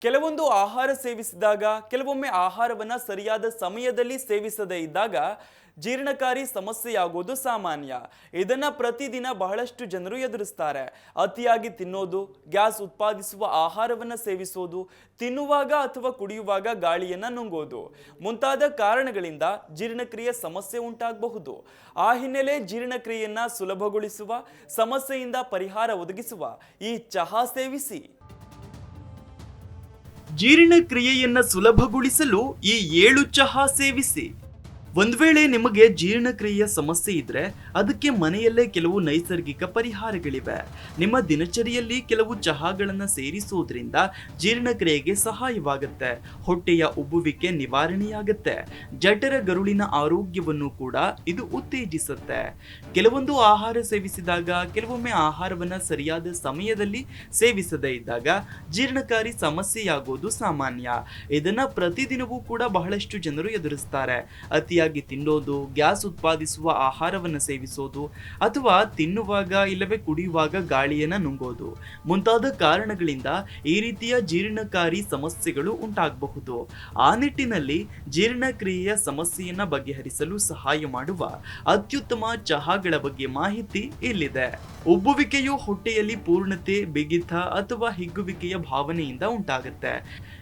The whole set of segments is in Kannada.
ಕೆಲವೊಂದು ಆಹಾರ ಸೇವಿಸಿದಾಗ, ಕೆಲವೊಮ್ಮೆ ಆಹಾರವನ್ನು ಸರಿಯಾದ ಸಮಯದಲ್ಲಿ ಸೇವಿಸದೇ ಇದ್ದಾಗ ಜೀರ್ಣಕಾರಿ ಸಮಸ್ಯೆಯಾಗೋದು ಸಾಮಾನ್ಯ. ಇದನ್ನು ಪ್ರತಿದಿನ ಬಹಳಷ್ಟು ಜನರು ಎದುರಿಸ್ತಾರೆ. ಅತಿಯಾಗಿ ತಿನ್ನೋದು, ಗ್ಯಾಸ್ ಉತ್ಪಾದಿಸುವ ಆಹಾರವನ್ನು ಸೇವಿಸೋದು, ತಿನ್ನುವಾಗ ಅಥವಾ ಕುಡಿಯುವಾಗ ಗಾಳಿಯನ್ನ ನುಂಗೋದು. ಮುಂತಾದ ಕಾರಣಗಳಿಂದ ಜೀರ್ಣಕ್ರಿಯೆ ಸಮಸ್ಯೆ ಉಂಟಾಗಬಹುದು. ಆ ಹಿನ್ನೆಲೆ ಜೀರ್ಣಕ್ರಿಯೆಯನ್ನು ಸುಲಭಗೊಳಿಸುವ, ಸಮಸ್ಯೆಯಿಂದ ಪರಿಹಾರ ಒದಗಿಸುವ ಈ ಚಹಾ ಸೇವಿಸಿ. ಜೀರ್ಣಕ್ರಿಯೆಯನ್ನ ಸುಲಭಗೊಳಿಸಲು ಈ ಏಳು ಚಹಾ ಸೇವಿಸಿ. ಒಂದ್ ವೇಳೆ ನಿಮಗೆ ಜೀರ್ಣಕ್ರಿಯೆಯ ಸಮಸ್ಯೆ ಇದ್ರೆ ಅದಕ್ಕೆ ಮನೆಯಲ್ಲೇ ಕೆಲವು ನೈಸರ್ಗಿಕ ಪರಿಹಾರಗಳಿವೆ. ನಿಮ್ಮ ದಿನಚರಿಯಲ್ಲಿ ಕೆಲವು ಚಹಾಗಳನ್ನು ಸೇರಿಸುವುದರಿಂದ ಜೀರ್ಣಕ್ರಿಯೆಗೆ ಸಹಾಯವಾಗುತ್ತೆ. ಹೊಟ್ಟೆಯ ಉಬ್ಬುವಿಕೆ ನಿವಾರಣೆಯಾಗುತ್ತೆ. ಜಠರ ಗರುಳಿನ ಆರೋಗ್ಯವನ್ನು ಕೂಡ ಇದು ಉತ್ತೇಜಿಸುತ್ತೆ. ಕೆಲವೊಂದು ಆಹಾರ ಸೇವಿಸಿದಾಗ, ಕೆಲವೊಮ್ಮೆ ಆಹಾರವನ್ನು ಸರಿಯಾದ ಸಮಯದಲ್ಲಿ ಸೇವಿಸದೇ ಇದ್ದಾಗ ಜೀರ್ಣಕಾರಿ ಸಮಸ್ಯೆಯಾಗೋದು ಸಾಮಾನ್ಯ. ಇದನ್ನು ಪ್ರತಿದಿನವೂ ಕೂಡ ಬಹಳಷ್ಟು ಜನರು ಎದುರಿಸ್ತಾರೆ. ಅತಿಯಾಗಿ ತಿನ್ನೋದು, ಗ್ಯಾಸ್ ಉತ್ಪಾದಿಸುವ ಆಹಾರವನ್ನು ಸೇವಿಸೋದು ಅಥವಾ ತಿನ್ನುವಾಗ ಇಲ್ಲವೇ ಕುಡಿಯುವಾಗ ಗಾಳಿಯನ್ನ ನುಂಗೋದು. ಮುಂತಾದ ಕಾರಣಗಳಿಂದ ಈ ರೀತಿಯ ಜೀರ್ಣಕಾರಿ ಸಮಸ್ಯೆಗಳು ಉಂಟಾಗಬಹುದು. ಆ ನಿಟ್ಟಿನಲ್ಲಿ ಜೀರ್ಣಕ್ರಿಯೆಯ ಸಮಸ್ಯೆಯನ್ನ ಬಗೆಹರಿಸಲು ಸಹಾಯ ಮಾಡುವ ಅತ್ಯುತ್ತಮ ಚಹಾಗಳ ಬಗ್ಗೆ ಮಾಹಿತಿ ಇಲ್ಲಿದೆ. ಉಬ್ಬುವಿಕೆಯು ಹೊಟ್ಟೆಯಲ್ಲಿ ಪೂರ್ಣತೆ, ಬಿಗಿತ ಅಥವಾ ಹಿಗ್ಗುವಿಕೆಯ ಭಾವನೆಯಿಂದ ಉಂಟಾಗುತ್ತೆ.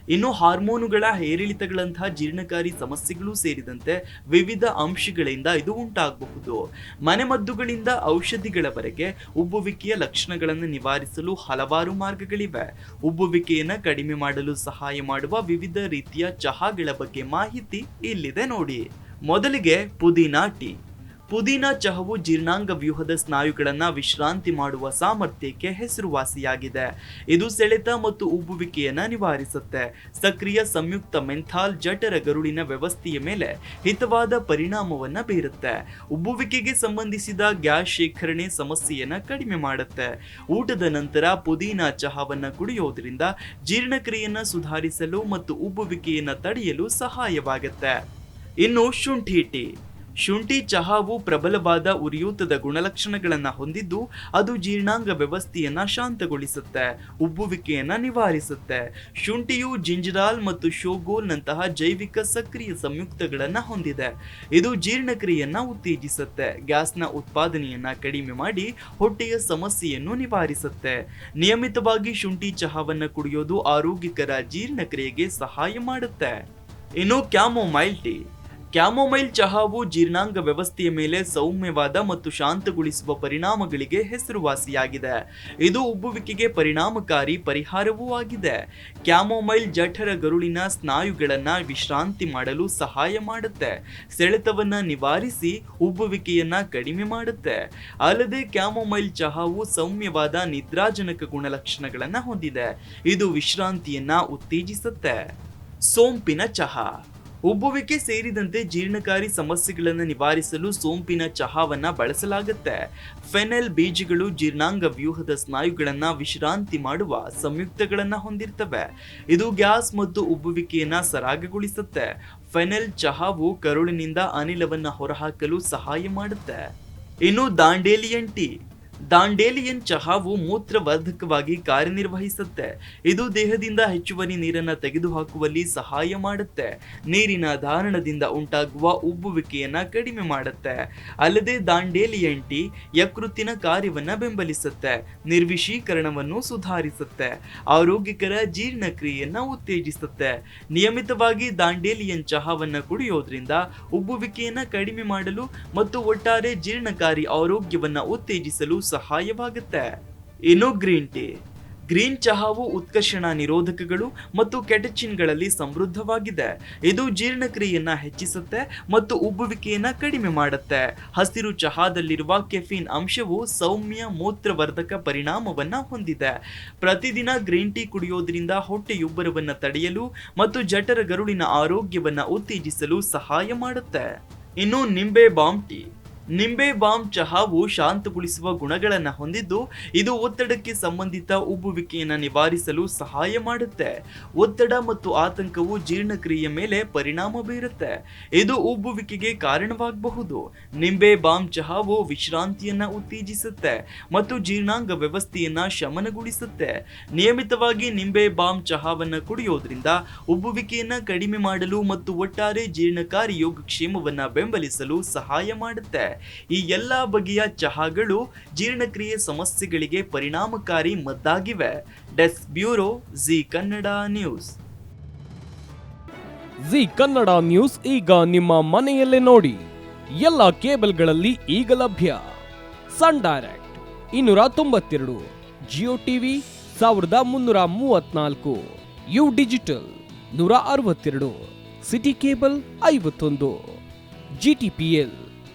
ಇನ್ನು ಹಾರ್ಮೋನುಗಳ ಏರಿಳಿತಗಳಂತಹ ಜೀರ್ಣಕಾರಿ ಸಮಸ್ಯೆಗಳು ಸೇರಿದಂತೆ ವಿವಿಧ ಅಂಶಗಳಿಂದ ಇದು ಉಂಟಾಗಬಹುದು. ಮನೆಮದ್ದುಗಳಿಂದ ಔಷಧಿಗಳವರೆಗೆ ಉಬ್ಬುವಿಕೆಯ ಲಕ್ಷಣಗಳನ್ನು ನಿವಾರಿಸಲು ಹಲವಾರು ಮಾರ್ಗಗಳಿವೆ. ಉಬ್ಬುವಿಕೆಯನ್ನು ಕಡಿಮೆ ಮಾಡಲು ಸಹಾಯ ಮಾಡುವ ವಿವಿಧ ರೀತಿಯ ಚಹಾಗಳ ಬಗ್ಗೆ ಮಾಹಿತಿ ಇಲ್ಲಿದೆ ನೋಡಿ. ಮೊದಲಿಗೆ ಪುದೀನಾ ಟೀ. ಪುದೀನಾ ಚಹವು ಜೀರ್ಣಾಂಗ ವ್ಯೂಹದ ಸ್ನಾಯುಗಳನ್ನು ವಿಶ್ರಾಂತಿ ಮಾಡುವ ಸಾಮರ್ಥ್ಯಕ್ಕೆ ಹೆಸರುವಾಸಿಯಾಗಿದೆ. ಇದು ಸೆಳೆತ ಮತ್ತು ಉಬ್ಬುವಿಕೆಯನ್ನು ನಿವಾರಿಸುತ್ತೆ. ಸಕ್ರಿಯ ಸಂಯುಕ್ತ ಮೆಂಥಾಲ್ ಜಠರ ಗರುಳಿನ ವ್ಯವಸ್ಥೆಯ ಮೇಲೆ ಹಿತವಾದ ಪರಿಣಾಮವನ್ನು ಬೀರುತ್ತೆ. ಉಬ್ಬುವಿಕೆಗೆ ಸಂಬಂಧಿಸಿದ ಗ್ಯಾಸ್ ಶೇಖರಣೆ ಸಮಸ್ಯೆಯನ್ನು ಕಡಿಮೆ ಮಾಡುತ್ತೆ. ಊಟದ ನಂತರ ಪುದೀನಾ ಚಹಾವನ್ನು ಕುಡಿಯೋದ್ರಿಂದ ಜೀರ್ಣಕ್ರಿಯೆಯನ್ನು ಸುಧಾರಿಸಲು ಮತ್ತು ಉಬ್ಬುವಿಕೆಯನ್ನು ತಡೆಯಲು ಸಹಾಯವಾಗುತ್ತೆ. ಇನ್ನು ಶುಂಠಿ ಟೀ. ಶುಂಠಿ ಚಹಾವು ಪ್ರಬಲವಾದ ಉರಿಯೂತದ ಗುಣಲಕ್ಷಣಗಳನ್ನು ಹೊಂದಿದ್ದು ಅದು ಜೀರ್ಣಾಂಗ ವ್ಯವಸ್ಥೆಯನ್ನ ಶಾಂತಗೊಳಿಸುತ್ತೆ, ಉಬ್ಬುವಿಕೆಯನ್ನು ನಿವಾರಿಸುತ್ತೆ. ಶುಂಠಿಯು ಜಿಂಜರಾಲ್ ಮತ್ತು ಶೋಗೋಲ್ನಂತಹ ಜೈವಿಕ ಸಕ್ರಿಯ ಸಂಯುಕ್ತಗಳನ್ನು ಹೊಂದಿದೆ. ಇದು ಜೀರ್ಣಕ್ರಿಯೆಯನ್ನು ಉತ್ತೇಜಿಸುತ್ತೆ, ಗ್ಯಾಸ್ನ ಉತ್ಪಾದನೆಯನ್ನ ಕಡಿಮೆ ಮಾಡಿ ಹೊಟ್ಟೆಯ ಸಮಸ್ಯೆಯನ್ನು ನಿವಾರಿಸುತ್ತೆ. ನಿಯಮಿತವಾಗಿ ಶುಂಠಿ, ಚಹಾವನ್ನ ಕುಡಿಯೋದು ಆರೋಗ್ಯಕರ ಜೀರ್ಣಕ್ರಿಯೆಗೆ ಸಹಾಯ ಮಾಡುತ್ತೆ. ಇನ್ನು ಕ್ಯಾಮೋಮೈಲ್ ಟೀ. ಕ್ಯಾಮೊಮೈಲ್ ಚಹಾವು ಜೀರ್ಣಾಂಗ ವ್ಯವಸ್ಥೆಯ ಮೇಲೆ ಸೌಮ್ಯವಾದ ಮತ್ತು ಶಾಂತಗೊಳಿಸುವ ಪರಿಣಾಮಗಳಿಗೆ ಹೆಸರುವಾಸಿಯಾಗಿದೆ. ಇದು ಉಬ್ಬುವಿಕೆಗೆ ಪರಿಣಾಮಕಾರಿ ಪರಿಹಾರವೂ ಆಗಿದೆ. ಕ್ಯಾಮೊಮೈಲ್ ಜಠರ ಗರುಳಿನ ಸ್ನಾಯುಗಳನ್ನು ವಿಶ್ರಾಂತಿ ಮಾಡಲು ಸಹಾಯ ಮಾಡುತ್ತೆ. ಸೆಳೆತವನ್ನು ನಿವಾರಿಸಿ ಉಬ್ಬುವಿಕೆಯನ್ನು ಕಡಿಮೆ ಮಾಡುತ್ತೆ. ಅಲ್ಲದೆ ಕ್ಯಾಮೊಮೈಲ್ ಚಹಾವು ಸೌಮ್ಯವಾದ ನಿದ್ರಾಜನಕ ಗುಣಲಕ್ಷಣಗಳನ್ನು ಹೊಂದಿದೆ. ಇದು ವಿಶ್ರಾಂತಿಯನ್ನು ಉತ್ತೇಜಿಸುತ್ತೆ. ಸೋಂಪಿನ ಚಹಾ. ಉಬ್ಬುವಿಕೆ ಸೇರಿದಂತೆ ಜೀರ್ಣಕಾರಿ ಸಮಸ್ಯೆಗಳನ್ನು ನಿವಾರಿಸಲು ಸೋಂಪಿನ ಚಹಾವನ್ನ ಬಳಸಲಾಗುತ್ತೆ. ಫೆನೆಲ್ ಬೀಜಗಳು ಜೀರ್ಣಾಂಗ ವ್ಯೂಹದ ಸ್ನಾಯುಗಳನ್ನ ವಿಶ್ರಾಂತಿ ಮಾಡುವ ಸಂಯುಕ್ತಗಳನ್ನು ಹೊಂದಿರ್ತವೆ. ಇದು ಗ್ಯಾಸ್ ಮತ್ತು ಉಬ್ಬುವಿಕೆಯನ್ನ ಸರಾಗಗೊಳಿಸುತ್ತೆ. ಫೆನೆಲ್ ಚಹಾವು ಕರುಳಿನಿಂದ ಅನಿಲವನ್ನ ಹೊರಹಾಕಲು ಸಹಾಯ ಮಾಡುತ್ತೆ. ಇನ್ನು ದಾಂಡೇಲಿಯನ್ ಟೀ ದಾಂಡೇಲಿಯನ್ ಚಹಾವು ಮೂತ್ರವರ್ಧಕವಾಗಿ ಕಾರ್ಯನಿರ್ವಹಿಸುತ್ತೆ. ಇದು ದೇಹದಿಂದ ಹೆಚ್ಚುವರಿ ನೀರನ್ನು ತೆಗೆದುಹಾಕುವಲ್ಲಿ ಸಹಾಯ ಮಾಡುತ್ತೆ. ನೀರಿನ ಧಾರಣದಿಂದ ಉಂಟಾಗುವ ಉಬ್ಬುವಿಕೆಯನ್ನ ಕಡಿಮೆ ಮಾಡುತ್ತೆ. ಅಲ್ಲದೆ ದಾಂಡೇಲಿಯನ್ ಟೀ ಯಕೃತ್ತಿನ ಕಾರ್ಯವನ್ನು ಬೆಂಬಲಿಸುತ್ತೆ, ನಿರ್ವಿಷೀಕರಣವನ್ನು ಸುಧಾರಿಸುತ್ತೆ, ಆರೋಗ್ಯಕರ ಜೀರ್ಣಕ್ರಿಯೆಯನ್ನ ಉತ್ತೇಜಿಸುತ್ತೆ. ನಿಯಮಿತವಾಗಿ ದಾಂಡೇಲಿಯನ್ ಚಹಾವನ್ನು ಕುಡಿಯೋದ್ರಿಂದ ಉಬ್ಬುವಿಕೆಯನ್ನು ಕಡಿಮೆ ಮಾಡಲು ಮತ್ತು ಒಟ್ಟಾರೆ ಜೀರ್ಣಕಾರಿ ಆರೋಗ್ಯವನ್ನು ಉತ್ತೇಜಿಸಲು ಸಹಾಯವಾಗುತ್ತೆ. ಇನ್ನು ಗ್ರೀನ್ ಟೀ. ಗ್ರೀನ್ ಚಹಾವು ಉತ್ಕರ್ಷಣ ನಿರೋಧಕಗಳು ಮತ್ತು ಕೆಟಚಿನ್ಗಳಲ್ಲಿ ಸಮೃದ್ಧವಾಗಿದೆ. ಇದು ಜೀರ್ಣಕ್ರಿಯೆಯನ್ನು ಹೆಚ್ಚಿಸುತ್ತೆ ಮತ್ತು ಉಬ್ಬುವಿಕೆಯನ್ನು ಕಡಿಮೆ ಮಾಡುತ್ತೆ. ಹಸಿರು ಚಹಾದಲ್ಲಿರುವ ಕೆಫಿನ್ ಅಂಶವು ಸೌಮ್ಯ ಮೂತ್ರವರ್ಧಕ ಪರಿಣಾಮವನ್ನು ಹೊಂದಿದೆ. ಪ್ರತಿದಿನ ಗ್ರೀನ್ ಟೀ ಕುಡಿಯೋದ್ರಿಂದ ಹೊಟ್ಟೆಯುಬ್ಬರವನ್ನು ತಡೆಯಲು ಮತ್ತು ಜಠರ ಗರುಳಿನ ಆರೋಗ್ಯವನ್ನು ಉತ್ತೇಜಿಸಲು ಸಹಾಯ ಮಾಡುತ್ತೆ. ಇನ್ನು ನಿಂಬೆ ಬಾಂಬ್ ಟೀ. ನಿಂಬೆ ಬಾಮ್ ಚಹಾವು ಶಾಂತಗೊಳಿಸುವ ಗುಣಗಳನ್ನು ಹೊಂದಿದ್ದು ಇದು ಒತ್ತಡಕ್ಕೆ ಸಂಬಂಧಿತ ಉಬ್ಬುವಿಕೆಯನ್ನು ನಿವಾರಿಸಲು ಸಹಾಯ ಮಾಡುತ್ತೆ. ಒತ್ತಡ ಮತ್ತು ಆತಂಕವು ಜೀರ್ಣಕ್ರಿಯೆಯ ಮೇಲೆ ಪರಿಣಾಮ ಬೀರುತ್ತೆ. ಇದು ಉಬ್ಬುವಿಕೆಗೆ ಕಾರಣವಾಗಬಹುದು. ನಿಂಬೆ ಬಾಮ್ ಚಹಾವು ವಿಶ್ರಾಂತಿಯನ್ನು ಉತ್ತೇಜಿಸುತ್ತೆ ಮತ್ತು ಜೀರ್ಣಾಂಗ ವ್ಯವಸ್ಥೆಯನ್ನು ಶಮನಗೊಳಿಸುತ್ತೆ. ನಿಯಮಿತವಾಗಿ ನಿಂಬೆ ಬಾಮ್ ಚಹಾವನ್ನು ಕುಡಿಯೋದ್ರಿಂದ ಉಬ್ಬುವಿಕೆಯನ್ನು ಕಡಿಮೆ ಮಾಡಲು ಮತ್ತು ಒಟ್ಟಾರೆ ಜೀರ್ಣಕಾರಿ ಯೋಗಕ್ಷೇಮವನ್ನು ಬೆಂಬಲಿಸಲು ಸಹಾಯ ಮಾಡುತ್ತೆ. ಈ ಎಲ್ಲ ಬಗೆಯ ಚಹಾಗಳು ಜೀರ್ಣಕ್ರಿಯೆ ಸಮಸ್ಯೆಗಳಿಗೆ ಪರಿಣಾಮಕಾರಿ ಮದ್ದಾಗಿವೆ. Desk bureau Zee Kannada news. Zee Kannada news ಈಗ ನಿಮ್ಮ ಮನೆಯಲ್ಲೇ ನೋಡಿ. ಎಲ್ಲ ಕೇಬಲ್ಗಳಲ್ಲಿ ಈಗ ಲಭ್ಯ. ಸನ್ ಡೈರೆಕ್ಟ್ ಇನ್ನೂರ ತೊಂಬತ್ತೆರಡು, ಜಿಯೋ ಟಿವಿ ಸಾವಿರದ ಮುನ್ನೂರ ಮೂವತ್ನಾಲ್ಕು ಯು ಡಿಜಿಟಲ್ ನೂರ ಅರವತ್ತೆರಡು, ಸಿಟಿ ಕೇಬಲ್ ಐವತ್ತೊಂದು, ಜಿ ಟಿ ಪಿ ಎಲ್